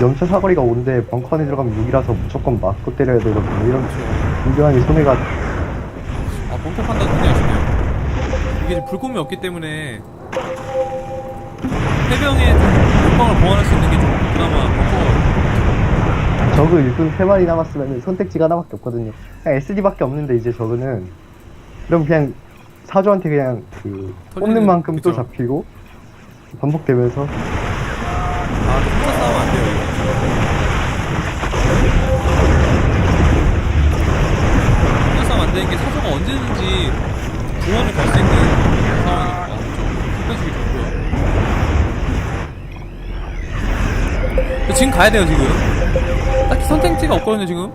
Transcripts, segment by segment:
연차 사거리가 5인데 벙커 안에 들어가면 6이라서 무조건 맞고 때려야 되거든요. 이런 굉장히 손해가 아 벙커 판단 굉장히 하시네요 이게 지금 불꽃이 없기 때문에 해병에 벙커를 보완할 수 있는 게 좀 그나마 벙커 저그 일꾼 3마리 남았으면 선택지가 하나밖에 없거든요. 그냥 SD밖에 없는데 이제 저그는 그럼 그냥 사조한테 그냥 그 뽑는 만큼 또 그쵸. 잡히고 반복되면서 아, 또 혼자 싸우면 안 돼요, 이거. 혼자 싸우면 안 되는 게 사서가 언제든지 구원을 갈수 있는 상황이니까 좀 급해지기 좋고요. 지금 가야 돼요, 지금. 딱히 선택지가 없거든요, 지금.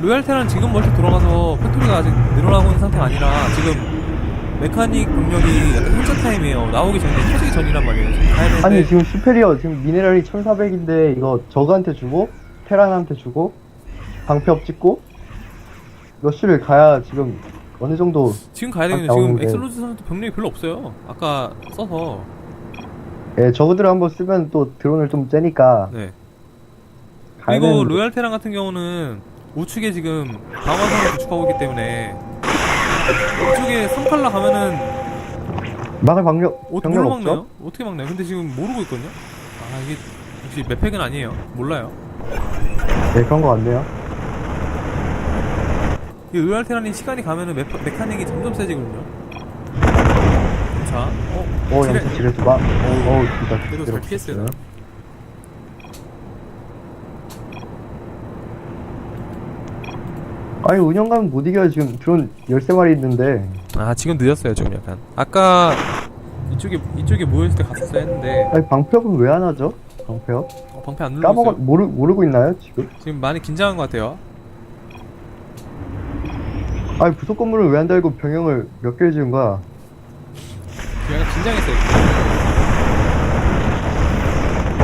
로얄테란 지금 멀티 돌아가서 팩토리가 아직 늘어나고 있는 상태가 아니라 지금 메카닉 병력이 약간 혼자 타임이에요. 나오기 전에 터지기 전이란 말이에요. 지금 가야 되는데 아니 지금 슈페리어 지금 미네랄이 1400인데 이거 저그한테 주고 테란한테 주고 방패업 찍고 러쉬를 가야 지금 어느 정도 지금 가야. 아, 지금 나오는데. 엑슬로즈 선수도 병력이 별로 없어요. 아까 써서. 예, 저그들 한번 쓰면 또 드론을 좀 째니까 네. 가야 그리고 되는데. 로얄 테란 같은 경우는 우측에 지금 방어선을 구축하고 있기 때문에 이쪽에 3칼라 가면은 막을 방력 어, 뭘로 없죠? 막나요? 어떻게 막나요? 근데 지금 모르고 있거든요. 아 이게 역시 맵팩은 아니에요. 몰라요. 네 그런 거 같네요. 이 로얄 테란이 시간이 가면은 메, 메카닉이 점점 세지거든요. 자, 어, 오 지뢰- 영차 지뢰 두방. 어우 진짜 그래도 잘 피했어요. 없었어요. 아니 운영가면 못 이겨요 지금 드론 13마리 있는데 아 지금 늦었어요 지금 약간 아까 이쪽에 이쪽에 모였을 때 갔었어야 했는데 아니 방패업은 왜 안 하죠? 방패업? 어, 방패 안 누르고 까먹어 있어요 모르, 모르고 있나요 지금? 지금 많이 긴장한 것 같아요 아니 부속 건물을 왜 안 달고 병영을 몇 개를 지은 거야? 지금 약간 긴장했어요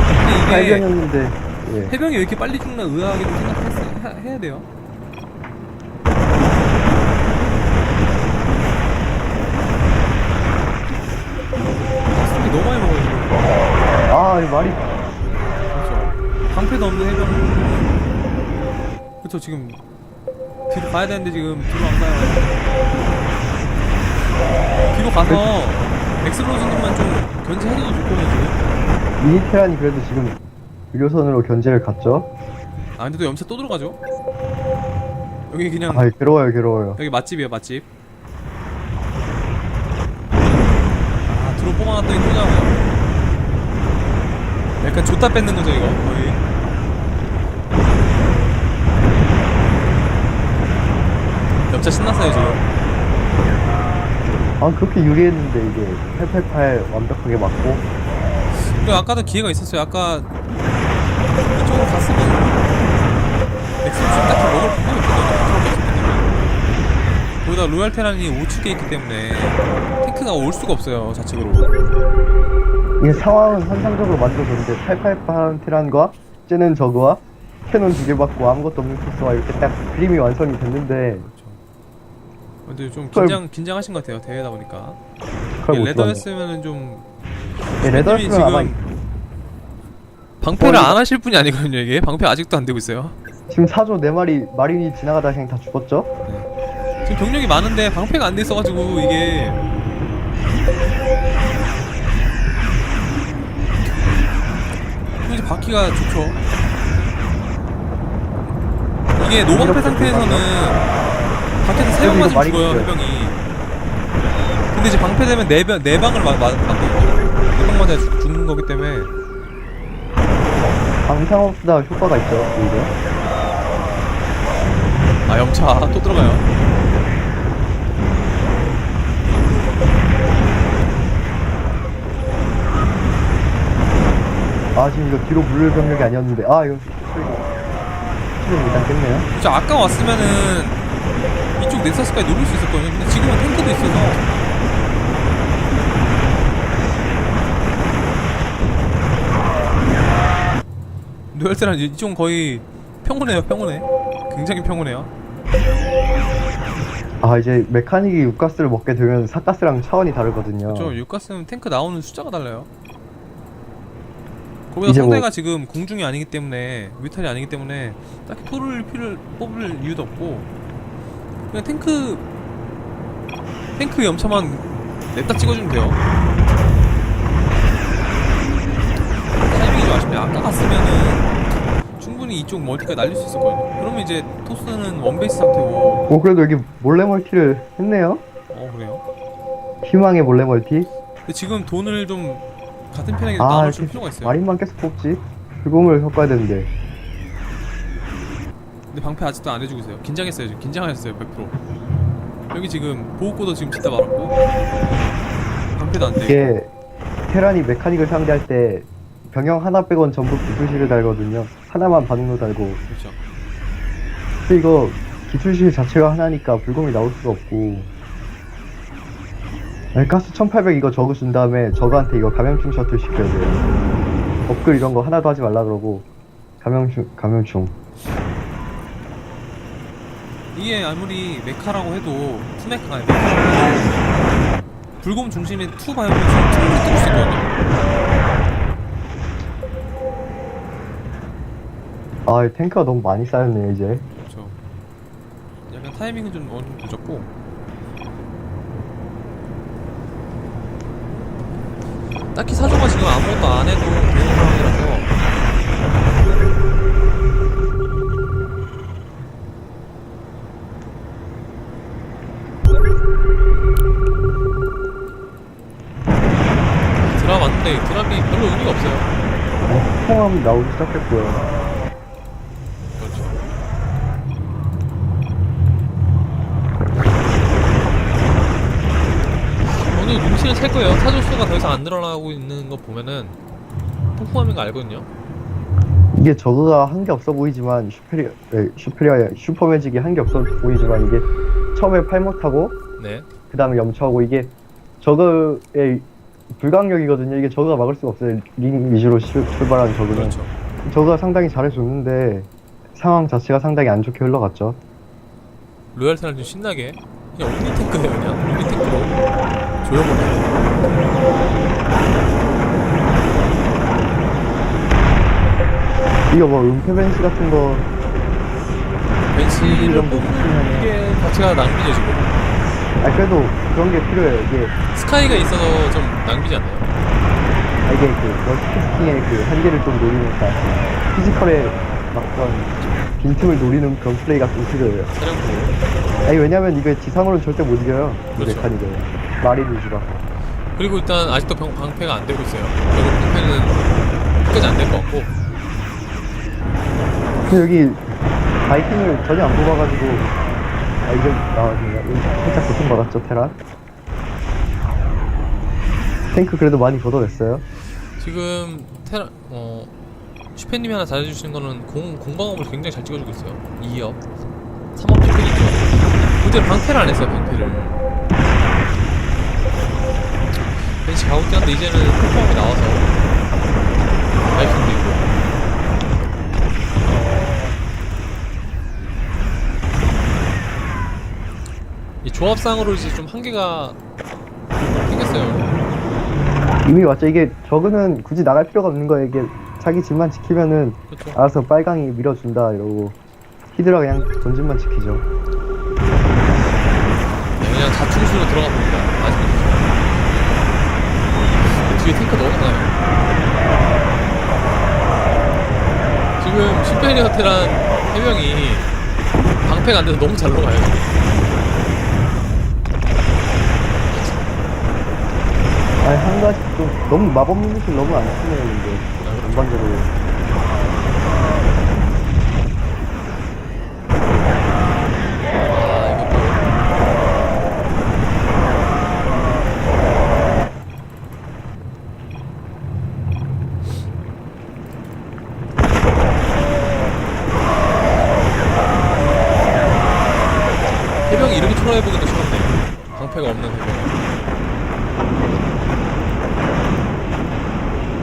근데 이게 발견했는데 예. 해병이 왜 이렇게 빨리 죽나 의아하게 좀 생각했어야 해야 돼요 가스이 너무 많이 먹어요 지금 아이 말이 그렇죠. 방패도 없는 해병. 그렇죠. 지금 뒤로 가야 되는데 지금 뒤로 안 가요. 뒤로 가서 엑스로즈님만 좀 견제해줘도 좋거든요 지금. 미니테란이 그래도 지금 유료선으로 견제를 갔죠? 아 근데 또 염차 또 들어가죠? 여기 그냥 아이 괴로워요 괴로워요 여기 맛집이에요 맛집. 아 드론 뽑아놨더니 또 나와요. 약간 줬다 뺏는 거죠 이거 거의. 염차 신났어요 지금. 아 그렇게 유리했는데 이게 888 완벽하게 맞고 그리고 아까도 기회가 있었어요. 아까 이쪽으로 갔으면 엑스로즈 딱히 먹을 방법이 없거든요. 컨트롤이 없기 거기다 로얄 테란이 우측에 있기 때문에 탱크가 올 수가 없어요 좌측으로. 이게 상황은 환상적으로 만들어졌는데 888 테란과 쟤는 저거와 캐논 두 개 받고 아무것도 없는 코스와 이렇게 딱 그림이 완성이 됐는데 근데 좀 그걸- 긴장 긴장하신 것 같아요 대회다 보니까. 그걸 못 들었네. 레더였으면은 좀 네, 레더였으면 아마 방패를 거의- 안 하실 분이 아니거든요 이게 방패 아직도 안 되고 있어요. 지금 사조 네 마리 마린이 지나가다 그냥 다 죽었죠? 지금 병력이 많은데 방패가 안 돼 있어가지고 이게 또 이제 바퀴가 좋죠. 이게 노방패 상태에서는 바퀴에서 세 그래도 방 이거 맞으면 죽어요. 해병이. 근데 이제 방패되면 네, 방- 네 방을 맞, 맞, 맞거든요. 네방 맞아야 죽- 죽는 거기 때문에 방상업보다 효과가 있죠 오히려 아 염차 또 들어가요. 아 지금 이거 뒤로 물릴 병력이 아니었는데 아 이거 수는 일단 깼네요 진짜 아까 왔으면은 이쪽 넥서스까지 누를 수 있었거든요. 근데 지금은 탱크도 있어서 노열세란 이쪽은 거의 평온해요, 평온해. 굉장히 평온해요. 아 이제 메카닉이 육가스를 먹게 되면 사가스랑 차원이 다르거든요 저 육가스는 탱크 나오는 숫자가 달라요. 거기다 뭐- 상대가 지금 공중이 아니기 때문에 뮤탈이 아니기 때문에 딱히 토를 피를 뽑을 이유도 없고 그냥 탱크 탱크 염차만 냈다 찍어주면 돼요. 타이밍이 좀 아쉽네. 아까 갔으면은 충분히 이쪽 멀티가 날릴 수 있었거든요. 그러면 이제 토스는 원베이스 상태고. 오 그래도 여기 몰래 멀티를 했네요. 어 그래요? 희망의 몰래 멀티. 근데 지금 돈을 좀 같은 편에게 아 나눠줄 이렇게 필요가 있어요 마린만 계속 뽑지 불곰을 섞어야 되는데 근데 방패 아직도 안 해주고 있어요. 긴장했어요 지금. 긴장하셨어요 100%. 여기 지금 보호코도 지금 짓다 말았고 방패도 안 돼. 이게 테란이 메카닉을 상대할 때 병영 하나 빼곤 전부 기술실을 달거든요 하나만 반응로 달고 그렇죠. 근데 이거 기술실 자체가 하나니까 불곰이 나올 수가 없고 아니, 가스 1800 이거 저거 준 다음에 저거한테 이거 감염충 셔틀 시켜야 돼요 업글 이런 거 하나도 하지 말라 그러고 감염충 감염충 이게 아무리 메카라고 해도 투메카 아니 메카라고 해도 불곰 중심의 투 바이오는 지금 충분히 뚫을 수 있거든요. 아 탱크가 너무 많이 쌓였네 이제 그렇죠. 약간 타이밍은 좀 어느 정도 늦었고. 딱히 사조가 지금 아무것도 안 해도 되는 상황이라서 드라 맞는데 드랍이 별로 의미가 없어요. 어, 통함이 나오기 시작했고요 그렇죠. 눈치는 챌 거예요. 사조수가 더 이상 안 늘어나고 있는 거 보면은 폭풍함인 거 알거든요. 이게 저거가 한 게 없어 보이지만 슈페리어 에, 슈페리어 슈퍼매직이 한 게 없어 보이지만 이게 처음에 팔못하고 네. 그 다음에 염처하고 이게 저거의 불강력이거든요 이게 저거가 막을 수가 없어요 링 위주로 시- 출발한 저거는 그렇죠. 저거가 상당히 잘해줬는데 상황 자체가 상당히 안 좋게 흘러갔죠 로얄 테란 좀 신나게 그냥 온리 탱크네요 그냥 온리 탱크로 조여버려. 이거 뭐 은폐벤시 같은 거 벤시를 이런 거 뽑는 게 가치가 낭비죠 지금. 아 그래도 그런 게 필요해요 이게 스카이가 있어서 좀 낭비지 않나요? 아, 이게 그 멀티태스킹의 그 한계를 좀 노리니까 피지컬에 막던 빈틈을 노리는 그런 플레이가 좀 필요해요 사령부. 아니 왜냐면 이게 지상으로는 절대 못 이겨요 이 그렇죠. 메카닉을 마린 위주라 그리고 일단 아직도 병, 방패가 안 되고 있어요. 결국 방패는 끝까지 안 될 것 같고. 근데 여기 바이킹을 전혀 안 뽑아가지고 아 이게 나왔네요 살짝 고통 받았죠 테란 탱크 그래도 많이 걷어냈어요 지금 테라 어 슈페님이 하나 잘해주시는 거는 공 공방업을 굉장히 잘 찍어주고 있어요. 2업, 3업 핑크니까. 근데 방패를 안 했어요 방패를. 벤치 가고 한데 이제는 폭풍함이 나와서 바이킹도 있고. 이 조합상으로 이제 좀 한계가 생겼어요. 이미 맞죠 이게 저거는 굳이 나갈 필요가 없는 거예요 이게 자기 집만 지키면은 그렇죠. 알아서 빨강이 밀어준다 이러고 히드라 그냥 본진만 지키죠 네, 그냥 자충수로 들어가 봅니다. 아직도. 뒤에 탱크 너무 많아요. 지금 슈페리어 테란 해명이 방패가 안 돼서 너무 잘 녹아요. 아니 한 가지 좀 너무 마법 유닛을 너무 안 쓰네요 근데 전반적으로. 해병이 이렇게 초라해보기도 처음이네요. 방패가 없는 해병.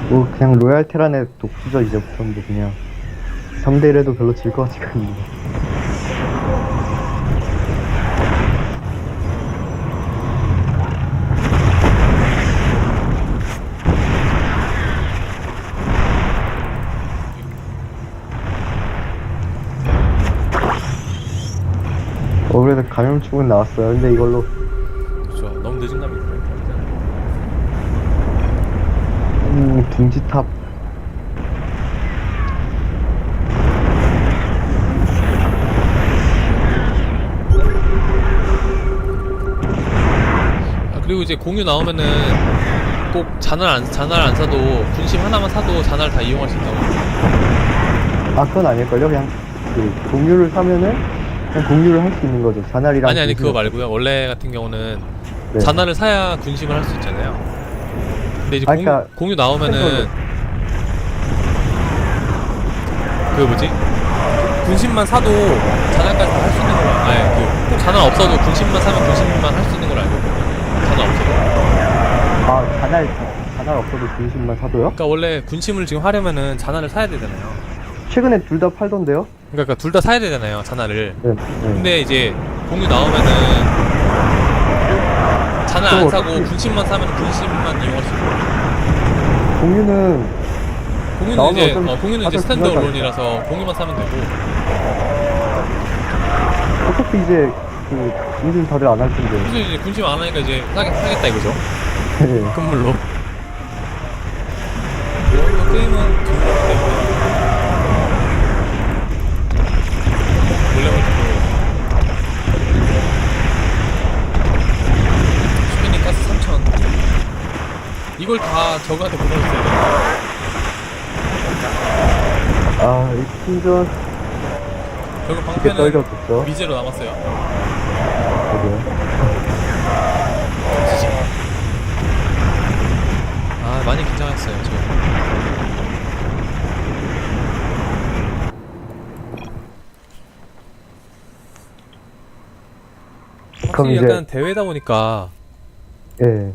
뭐 그냥 로얄 테란의 독주죠 이제부터는 그냥 3대 1에도 별로 질 것 같지가 않네요. 어 그래도 감염충은 나왔어요. 근데 이걸로 음, 둥지탑 아, 그리고 이제 공유 나오면은 꼭 잔을 안 잔을 안 사도 군심 하나만 사도 잔을 다 이용할 수 있다고. 아 그건 아닐걸요? 그냥 그 공유를 사면은 그냥 공유를 할 수 있는 거죠. 자날이랑 아니 아니 그거. 말고요. 원래 같은 경우는 네. 잔화를 사야 군심을 할 수 있잖아요. 근데 이제 아, 공, 그러니까 공유 나오면은. 그 뭐지? 군심만 사도 잔화까지 다 할 수 있는 걸로 아니 그꼭 잔화 없어도 군심만 사면 군심만 할 수 있는 걸로 알고 있거든요. 잔화 없어도. 아 자날 자날 없어도 중심만 사도요? 그러니까 원래 군심을 지금 하려면은 잔화를 사야 되잖아요. 최근에 둘 다 팔던데요? 그러니까 둘 다 사야 되잖아요. 잔화를. 네. 네. 근데 이제 공유 나오면은 잔화 안 그거 사고 어떻게- 군심만 사면 군심만 이용할 수 있고. 공유는 공유는 나오면 이제 어, 공유는 이제 스탠드 언론이라서 공유만 사면 되고. 어차피 이제 그 중심 다들 안 할 텐데. 그래서 이제 군심 안 하니까 이제 사겠, 사겠다 이거죠? 네. 끝물로. 이런 게임은 중요하기 때문에 원래부터 수빈이 가스 3천 이걸 다 저거한테 보내줬어야 돼 아, 이 팀전 결국 방패는. 미제로 남았어요 그죠? 아 많이 긴장했어요 지금 그럼 확실히 이제 약간 대회다 보니까 예.